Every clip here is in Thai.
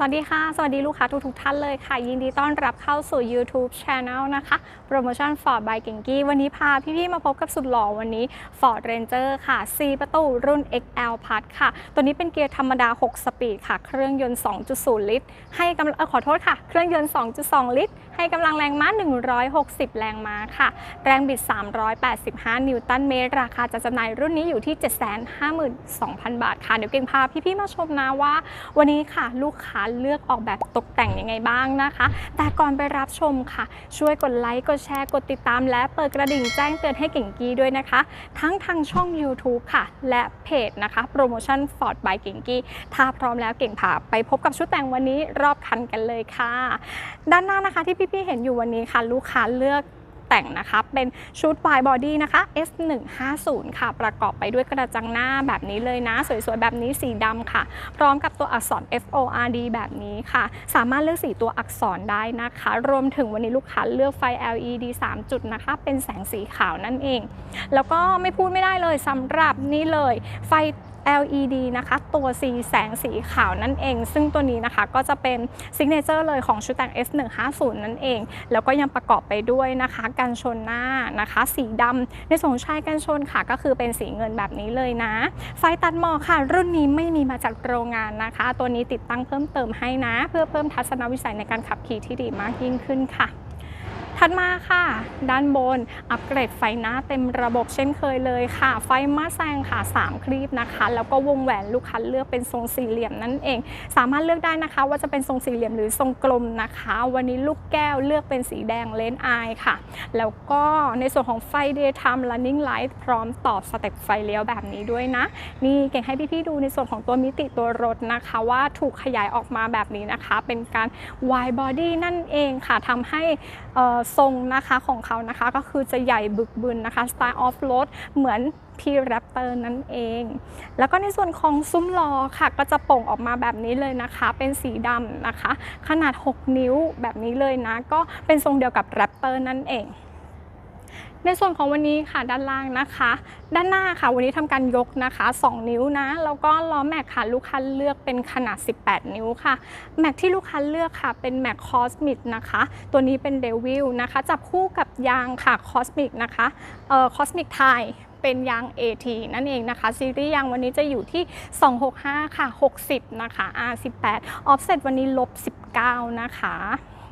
สวัสดีค่ะ สวัสดีลูกค้าทุกทุกๆท่านเลยค่ะ ยินดีต้อนรับเข้าสู่ YouTube Channel นะคะ โปรโมชั่น Ford by เก่งกี้วันนี้พาพี่ๆมาพบกับสุดหล่อวันนี้ Ford Ranger ค่ะ 4 ประตูรุ่น XL Plus ค่ะ ตัวนี้เป็นเกียร์ธรรมดา 6 สปีดค่ะ เครื่องยนต์ 2.0 ลิตร ให้กำลังขอโทษค่ะ เครื่องยนต์ 2.2 ลิตร ให้กำลังแรงม้า 160 แรงม้าค่ะ แรงบิด 385 นิวตันเมตร ราคาจะจำหน่ายรุ่นนี้อยู่ที่ 752,000 บาทค่ะ เดี๋ยวเก่งพาพี่ๆมาชมนะว่า วันนี้ค่ะลูกค้าเลือกออกแบบตกแต่งยังไงบ้างนะคะ แต่ก่อนไปรับชมค่ะ ช่วยกดไลค์ กดแชร์ กดติดตาม และเปิดกระดิ่งแจ้งเตือนให้เก่งกี้ด้วยนะคะ ทั้งทางช่อง YouTube ค่ะ และเพจนะคะโปรโมชั่น Ford by เก่งกี้ถ้าพร้อมแล้วเก่งพาไปพบกับชุดแต่งวันนี้รอบคันกันเลยค่ะ ด้านหน้านะคะที่พี่ๆเห็นอยู่วันนี้ค่ะ ลูกค้าเลือก แต่งนะคะ เป็นชุด wide body นะคะ S150 ค่ะ ประกอบไปด้วยกระจังหน้าแบบนี้เลยนะ สวยๆ แบบนี้สีดำค่ะ พร้อมกับตัวอักษร FORD แบบนี้ค่ะ สามารถเลือกสีตัวอักษรได้นะคะ รวมถึงวันนี้ลูกค้าเลือกไฟ LED 3 จุดนะคะ เป็นแสงสีขาวนั่นเอง แล้วก็ไม่พูดไม่ได้เลยสำหรับนี่เลยไฟ LED นะคะ ตัวสีแสงสีขาวนั่นเอง ซึ่งตัวนี้นะคะก็จะเป็นซิกเนเจอร์เลยของชุดแต่ง S150 นั่นเอง แล้วก็ยังประกอบไปด้วยนะคะกันชนหน้านะคะ สีดำในส่วนชายกันชนค่ะ ก็คือเป็นสีเงินแบบนี้เลยนะ ไฟตัดหมอกค่ะ รุ่นนี้ไม่มีมาจากโรงงานนะคะ ตัวนี้ติดตั้งเพิ่มเติมให้นะ เพื่อเพิ่มทัศนวิสัยในการขับขี่ที่ดีมากยิ่งขึ้นค่ะ ถัดมาค่ะ ด้านบนอัปเกรดไฟหน้าเต็มระบบเช่นเคยเลยค่ะ ไฟมาแซงค่ะ 3 คลีปนะคะ แล้วก็วงแหวนลูกค้าเลือกเป็นทรงสี่เหลี่ยมนั่นเอง สามารถเลือกได้นะคะ ว่าจะเป็นทรงสี่เหลี่ยมหรือทรงกลมนะคะ วันนี้ลูกแก้วเลือกเป็นสีแดงเลนอายค่ะ แล้วก็ในส่วนของไฟ daytime running light พร้อมต่อสเต็ปไฟเลี้ยวแบบนี้ด้วยนะ นี่เก่งให้พี่ๆดูในส่วนของตัวมิติตัวรถนะคะ ว่าถูกขยายออกมาแบบนี้นะคะ เป็นการ wide body นั่นเองค่ะทำให้อ่อทรงนะคะของเขานะคะก็คือจะใหญ่บึกบึนนะคะสไตล์ออฟโรดเหมือนพี่แรปเตอร์นั่นเอง แล้วก็ในส่วนของซุ้มล้อค่ะก็จะโป่งออกมาแบบนี้เลยนะคะ เป็นสีดำนะคะ ขนาด 6 นิ้วแบบนี้เลยนะ ก็เป็นทรงเดียวกับแรปเตอร์นั่นเอง ในส่วนของวันนี้ค่ะด้านล่างนะคะ ด้านหน้าค่ะวันนี้ทำการยกนะคะ 2 นิ้วนะแล้วก็ล้อแม็กค่ะลูกค้าเลือกเป็นขนาด 18 นิ้วค่ะแม็กที่ลูกค้าเลือกค่ะเป็นแม็กคอสมิกนะคะ ตัวนี้เป็นเดวิลนะคะ จับคู่กับยางค่ะคอสมิกนะคะเอ่อคอสมิกไทย เป็นยาง AT นั่นเองนะคะซีรีส์ยางวันนี้จะอยู่ที่ 265 ค่ะ 60 นะคะ R18 Offset วันนี้ลบ 19 นะคะ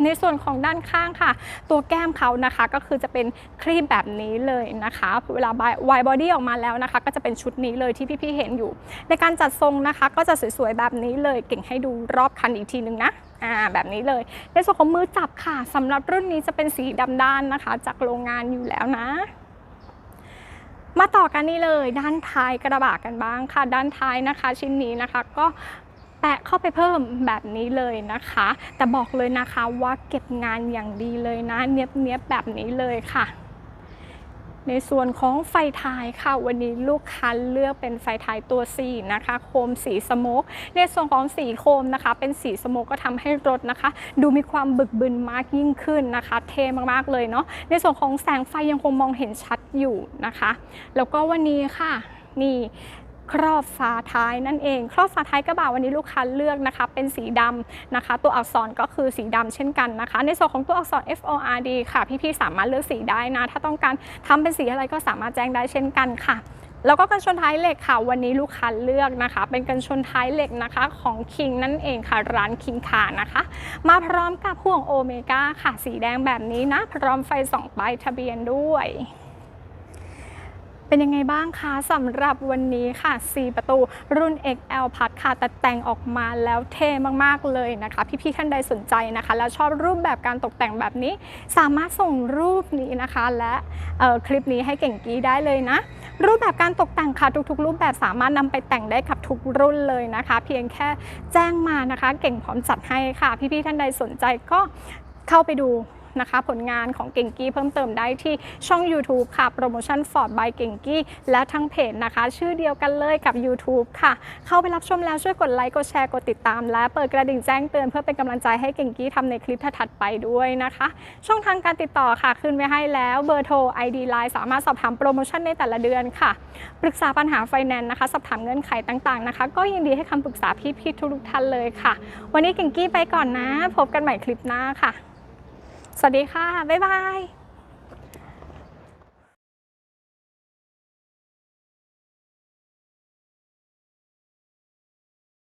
ในส่วนของด้านข้างค่ะ ตัวแก้มเขานะคะก็คือจะเป็นครีบแบบนี้เลยนะคะ เวลาไวบอดี้ออกมาแล้วนะคะ ก็จะเป็นชุดนี้เลยที่พี่ๆเห็นอยู่ ในการจัดทรงนะคะ ก็จะสวยๆแบบนี้เลย เก่งให้ดูรอบคันอีกทีนึงนะอ่าแบบนี้เลยในส่วนของมือจับค่ะสำหรับรุ่นนี้จะเป็นสีดำด้านนะคะ จากโรงงานอยู่แล้วนะ มาต่อกันนี่เลยด้านท้ายกระบะกันบ้างค่ะ ด้านท้ายนะคะชิ้นนี้นะคะก็แปะเข้าไปเพิ่มแบบนี้เลยนะคะ แต่บอกเลยนะคะว่าเก็บงานอย่างดีเลยนะ เนี้ยบๆแบบนี้เลยค่ะ ในส่วนของไฟท้ายค่ะ วันนี้ลูกค้าเลือกเป็นไฟท้ายตัว4นะคะ โคมสีสโมกในส่วนของสีโคมนะคะ เป็นสีสโมกก็ทำให้รถนะคะ ดูมีความบึกบึนมากยิ่งขึ้นนะคะ เท่มากๆเลยเนาะในส่วนของแสงไฟยังคงมองเห็นชัดอยู่นะคะ แล้วก็วันนี้ค่ะนี่ ครอบฝาท้ายนั่นเอง ครอบฝาท้ายกระบะวันนี้ลูกค้าเลือกนะคะ เป็นสีดำนะคะ ตัวอักษรก็คือสีดำเช่นกันนะคะ ในส่วนของตัวอักษร F O R D ค่ะ พี่ๆสามารถเลือกสีได้นะ ถ้าต้องการทำเป็นสีอะไรก็สามารถแจ้งได้เช่นกันค่ะแล้วก็กันชนท้ายเหล็กค่ะ วันนี้ลูกค้าเลือกนะคะ เป็นกันชนท้ายเหล็กนะคะของคิงนั่นเองค่ะ ร้านคิงคานะคะ มาพร้อมกับห่วงโอเมก้าค่ะสีแดงแบบนี้นะ พร้อมไฟส่องป้ายทะเบียนด้วย เป็นยังไงบ้างคะสำหรับวันนี้ค่ะ 4 ประตูรุ่น XL พัดค่ะ แต่แต่งออกมาแล้วเท่มากๆเลยนะคะ พี่ๆท่านใดสนใจนะคะ แล้วชอบรูปแบบการตกแต่งแบบนี้ สามารถส่งรูปนี้นะคะ และคลิปนี้ให้เก่งกี้ได้เลยนะ รูปแบบการตกแต่งค่ะ ทุกๆ รูปแบบสามารถนำไปแต่งได้กับทุกรุ่นเลยนะคะ เพียงแค่แจ้งมานะคะ เก่งพร้อมจัดให้ค่ะ พี่ๆท่านใดสนใจก็เข้าไปดู นะคะ ผลงานของเก่งกี้เพิ่มเติมได้ที่ช่อง YouTube ค่ะโปรโมชั่น Ford by เก่งกี้และทั้งเพจนะคะ ชื่อเดียวกันเลยกับ YouTube ค่ะ เข้าไปรับชมแล้วช่วยกดไลค์กดแชร์กดติดตาม และเปิดกระดิ่งแจ้งเตือนเพื่อเป็นกำลังใจให้เก่งกี้ทำในคลิปถัดไปด้วยนะคะ ช่องทางการติดต่อค่ะขึ้นไว้ให้แล้วเบอร์โทร ID Line สามารถสอบถามโปรโมชั่นในแต่ละเดือนค่ะ ปรึกษาปัญหาไฟแนนซ์นะคะสอบถามเงื่อนไขต่างๆนะคะ ก็ยินดีให้คำปรึกษาพี่ๆทุกท่านเลยค่ะ วันนี้เก่งกี้ไปก่อนนะ พบกันใหม่คลิปหน้าค่ะ สวัสดีค่ะ บ๊ายบาย